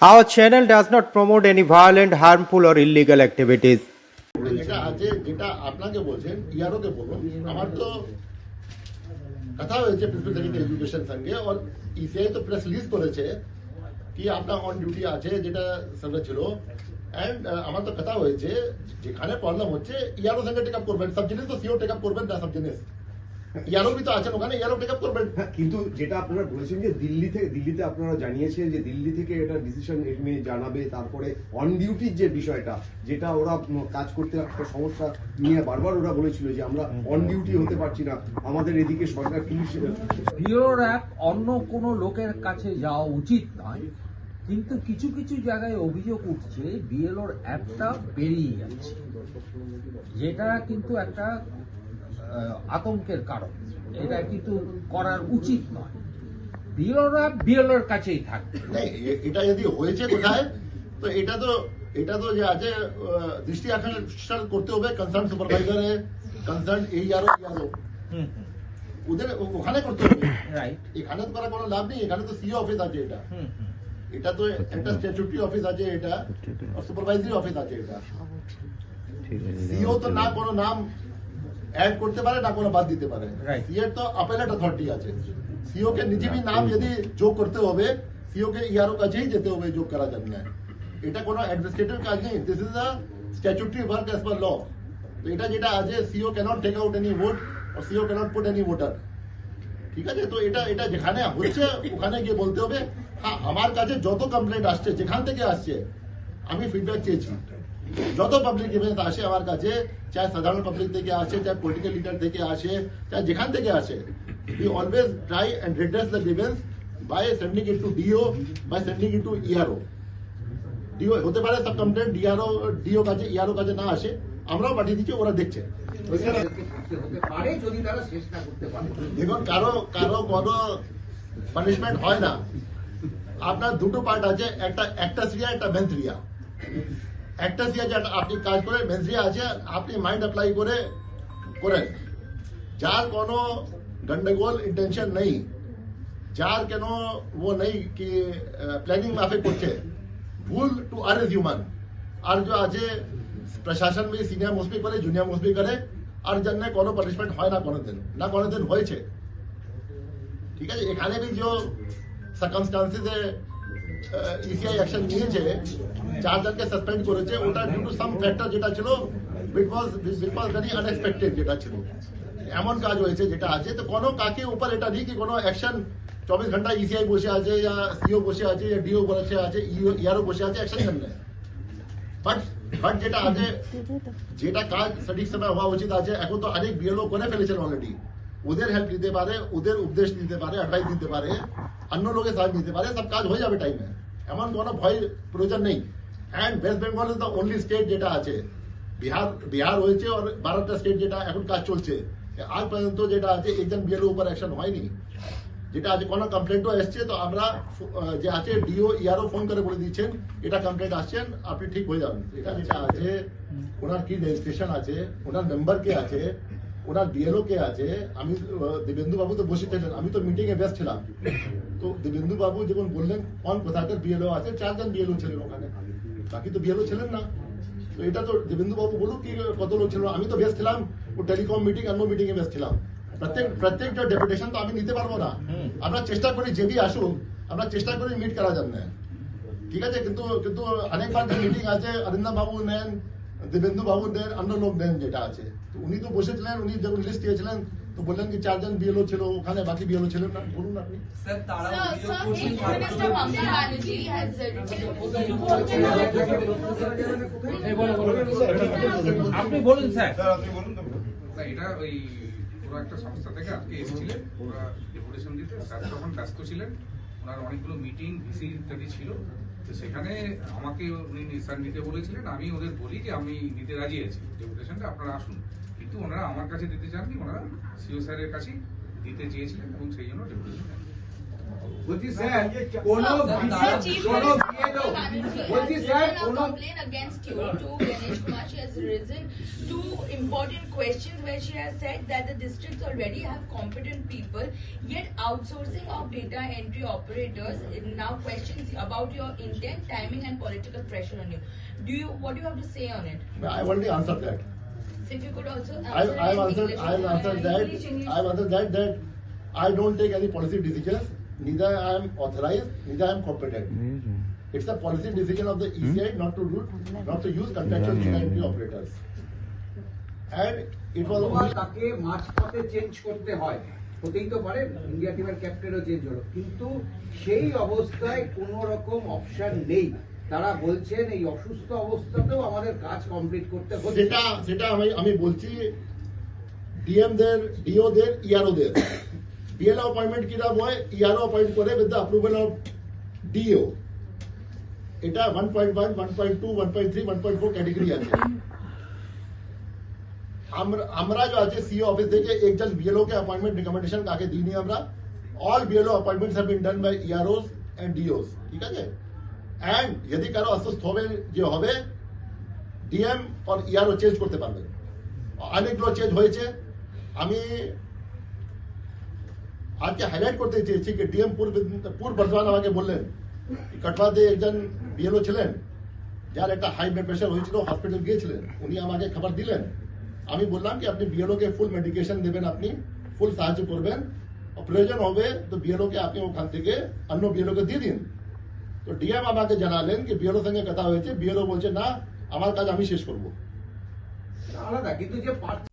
Our channel does not promote any violent, harmful, or illegal activities. কথা হয়েছে principal secretary education সঙ্গে। আর ECI তো প্রেস রিলিজ করেছে কি আপনার অন ডিউটি আছে যেটা সঙ্গে ছিল। অ্যান্ড আমার তো কথা হয়েছে যেখানে প্রবলেম হচ্ছে ইয়ারও সঙ্গে টেক আপ করবেন। সব জিনিস তো সিও টেক আপ করবেন না সব জিনিস। ইয়ারও তো আছেন ওখানে ইয়ারও টেক আপ করবেন। হ্যাঁ কিন্তু যেটা আপনারা বলেছেন যে দিল্লি থেকে দিল্লিতে আপনারা জানিয়েছেন যে দিল্লি থেকে এটা ডিসিশন নিয়ে জানাবে তারপরে অন ডিউটির যে বিষয়টা যেটা ওরা কাজ করতে একটা সমস্যা নিয়ে বারবার ওরা বলেছিল যে আমরা অন ডিউটি হতে পারছি না। আমাদের এদিকে সরকার পুলিশ বিওর অ্যাপ অন্য কোনো লোকের কাছে যাওয়া উচিত নয় কিন্তু কিছু কিছু জায়গায় অভিযোগ উঠছে বিএলওর অ্যাপটা বেরিয়ে যাচ্ছে। যেটা কিন্তু একটা আতঙ্কের কারণ। এটা কিন্তু করার উচিত নয়। বিএলওরা বিএলওর কাছেই থাকবে। এটা যদি হয়েছে কোথায় তো এটা তো এটা তো যে আছে দৃষ্টি আকর্ষণ করতে হবে কনসার্ন সুপারভাইজারে কনসার্ন এই আর এইআরও ইয়ারও ওদের ওখানে করতে হবে। এখানে তো করার কোনো লাভ নেই এখানে তো সিও অফিস আছে এটা। এটা তো একটা স্ট্যাচুটরি অফিস আছে এটা সুপারভাইজারি অফিস আছে এটা। সিও তো না কোনো নাম অ্যাড করতে পারে না কোনো বাদ দিতে পারে। সিএর তো আছে। সিও কে নাম যদি যোগ করতে হবে সিও কে ইয়ারও কাছেই যেতে হবে যোগ জন্য এটা কোনো অ্যাডমিনিস্ট্রেটিভ কাজ নেই। This is a statutory work as per law তো এটা যেটা আছে CEO cannot take out any vote আর CEO cannot put any voter ঠিক আছে? তো এটা এটা যেখানে হচ্ছে ওখানে গিয়ে বলতে হবে হ্যাঁ আমার কাছে যত কমপ্লেন্ট আসছে যেখান থেকে আসছে আমি ফিডব্যাক চেয়েছি। যত পাবলিক ইভেন্ট আসে আমার কাছে, চাই সাধারণ পাবলিক থেকে আসে, চাই পলিটিক্যাল লিডার থেকে আসে, চাই যেখান থেকে আসে we always try and redress the grievance by sending it to DO by sending it to ERO DO হতে পারে সব কমপ্লেন ডিআরও ডিও কাছে ইআরও কাছে না আসে, আমরাও পাঠিয়ে দিচ্ছি, ওরা দেখছে। দেখুন, কারও কারও কোনো পানিশমেন্ট হয় না। আপনার দুটো পার্ট আছে, একটা একটা সিরিয়া একটা মেন্থ একটা সিয়া যেটা আপনি কাজ করে মেন্থরিয়া আছে, আপনি মাইন্ড অ্যাপ্লাই করে করেন। যার কোনো গন্ডগোল ইন্টেনশন নেই, যার কেন ও নেই কি প্ল্যানিং মাফে করছে, ভুল টু আর ইজ হিউম্যান আর যে আছে, প্রশাসন বি সিনিয়র মোস্ট করে জুনিয়র মোস্ট করে আর জন্য কোনো পানিশমেন্ট হয় না কোনোদিন। না কোনোদিন হয়েছে। ঠিক আছে? এখানে বি যে সার্কামস্টান্সেসে ইসিআই অ্যাকশন নিয়েছে, চারজনকে সাসপেন্ড করেছে, ওটা ডিউ টু সাম ফ্যাক্টর যেটা ছিল ইট ওয়াজ ইট ওয়াজ ভেরি আনএক্সপেক্টেড যেটা ছিল। এমন কাজ হয়েছে যেটা আছে, তো কোনো কাকে উপর এটা নেই কি কোনো অ্যাকশন চব্বিশ ঘণ্টা ইসিআই বসে আছে ইয়া সিও বসে আছে ইয়া ডিও বসে আছে ইয়ারও বসে আছে অ্যাকশন জন্য বাট বাট যেটা আছে, যেটা কাজ সঠিক সময় হওয়া উচিত আছে, এখন তো অনেক বিএলও করে ফেলেছেন অলরেডি ওদের হেল্প দিতে পারে ওদের উপদেশ দিতে পারে অ্যাডভাইস দিতে পারে অন্য লোকের সাহায্য দিতে পারে সব কাজ হয়ে যাবে টাইমে এমন কোনো ভয় প্রয়োজন নেই and West Bengal is the only state যেটা আছে বিহার বিহার হয়েছে আর বারোটা স্টেট যেটা এখন কাজ চলছে। আজ পর্যন্ত যেটা আছে একজন বিএলও উপর অ্যাকশন হয়নি যেটা আছে কোনো কমপ্লেন্টও এসছে তো আমরা আহ, যে আছে ডিও ইয়ারও ফোন করে বলে দিচ্ছেন এটা কমপ্লেন্ট আসছেন আপনি ঠিক হয়ে যাবেন এটা যেটা আছে ওনার কি রেজিস্ট্রেশন আছে ওনার মেম্বার কে আছে ওনার বিএলও কে আছে, আমি দেবেন্দু বাবু তো বসে ছিলেন, আমি তো মিটিং এ ব্যস্ত ছিলাম। তো দেবেন্দু বাবু যখন বললেন, কোন কোথাকার বিএলও আছে, চারজন বিএলও ছিলেন ওখানে। বাকি তো বিএলও ছিলেন না। তো এটা তো দেবেন্দু বাবু বলুক কি কত লোক ছিল, আমি তো ব্যস্ত ছিলাম, ও টেলিকম মিটিং অন্য মিটিং এ ব্যস্ত ছিলাম। প্রত্যেক, প্রত্যেকটা ডেপুটেশন তো আমি নিতে পারব না। আমরা চেষ্টা করি যে আসুক, আমরা চেষ্টা করি মিট করা জন্য ঠিক আছে, কিন্তু কিন্তু অনেকবার মিটিং আছে অরিন্দম বাবু নেন দেবেন্দু বাবু নেন অন্য লোক নেন যেটা আছে তো উনি তো বসেছিলেন উনি যখন লিস্ট দিয়েছিলেন তো বললেন কি চারজন বিএলও ছিল ওখানে বাকি বিএলও ছিলেন না বলুন আপনি আপনি বলুন স্যার না এটা ওই ওরা একটা সংস্থা থেকে আজকে এসেছিলেন ওরা ডেপুটেশন দিতে স্যার তখন ব্যস্ত ছিলেন ওনার অনেকগুলো মিটিং ভিসি ইত্যাদি ছিল তো সেখানে আমাকে উনি নিতে বলেছিলেন, আমি ওদের বলি যে আমি নিতে রাজি আছি ডেপুটেশনটা আপনারা আসুন। কিন্তু ওনারা আমার কাছে দিতে চাননি, ওনারা সিও স্যারের কাছেই দিতে চেয়েছিলেন এবং সেই জন্য ডেপুটেশন বলছি স্যার কোন Sir, Chief কোন Minister বিএলও Banerjee বলছি has স্যার written a কোন complaint against you to Ganesh Kumar. She has risen two important questions where she has said that the districts already have competent people, yet outsourcing of data entry operators it now questions about your intent, timing, and political pressure on you. Do you what do you have to say on it? I already answered that. So if you could also I answer I in answered English. I answered that I answered that that I don't take any policy decisions. Neither I am authorized, neither I am competent. It's a policy decision of the ECI not to do not to use contractual entry operators. And it was only তাকে মাঝপথে change করতে হয় হতেই তো পারে India টিমের ক্যাপ্টেনও change হলো কিন্তু সেই অবস্থায় কোন রকম অপশন নেই তারা বলছেন এই অসুস্থ অবস্থাতেও আমাদের কাজ কমপ্লিট করতে হচ্ছে সেটা সেটা আমি আমি বলছি ডিএম দের ডিও দের ইআরও দের ডিএলও অ্যাপয়েন্টমেন্ট কিরা হয় ইআরও অ্যাপয়েন্ট করে with the approval of DO এটা one point one one point two one point three one point four category আছে আমরা আমরা जो আছে सीओ ऑफिस থেকে একজন বিএলও কে অ্যাপয়েন্টমেন্ট রিকমেন্ডেশন কাকে দিইনি আমরা all BLO appointments have been done by EROs and DOs ঠিক আছে এন্ড যদি কারো অসুস্থ হবে যে হবে ডিএম আর ইআরও চেঞ্জ করতে পারবে অনেকগুলো চেঞ্জ হয়েছে আমি আজকে হাইলাইট করতে চেয়েছি যে ডিএম পূর্ব পূর্ব বর্ধমান আমাকে বললেন কাটওয়াতে একজন বিএলও ছিলেন যার একটা হাই ব্লাড প্রেশার হয়েছিল হসপিটাল গিয়েছিলেন উনি আমাকে খাবার দিলেন আমি বললাম কি আপনি বিএলও কে ফুল মেডিকেশন দেবেন আপনি ফুল সাহায্য করবেন আর প্রয়োজন হবে তো বিএলও কে আপনি ওখান থেকে অন্য বিএলও কে দিয়ে দিন তো ডিএম আমাকে জানালেন কি বিএলও সঙ্গে কথা হয়েছে বিএলও বলছে না আমার কাজ আমি শেষ করব আলাদা কিন্তু যে পার্থ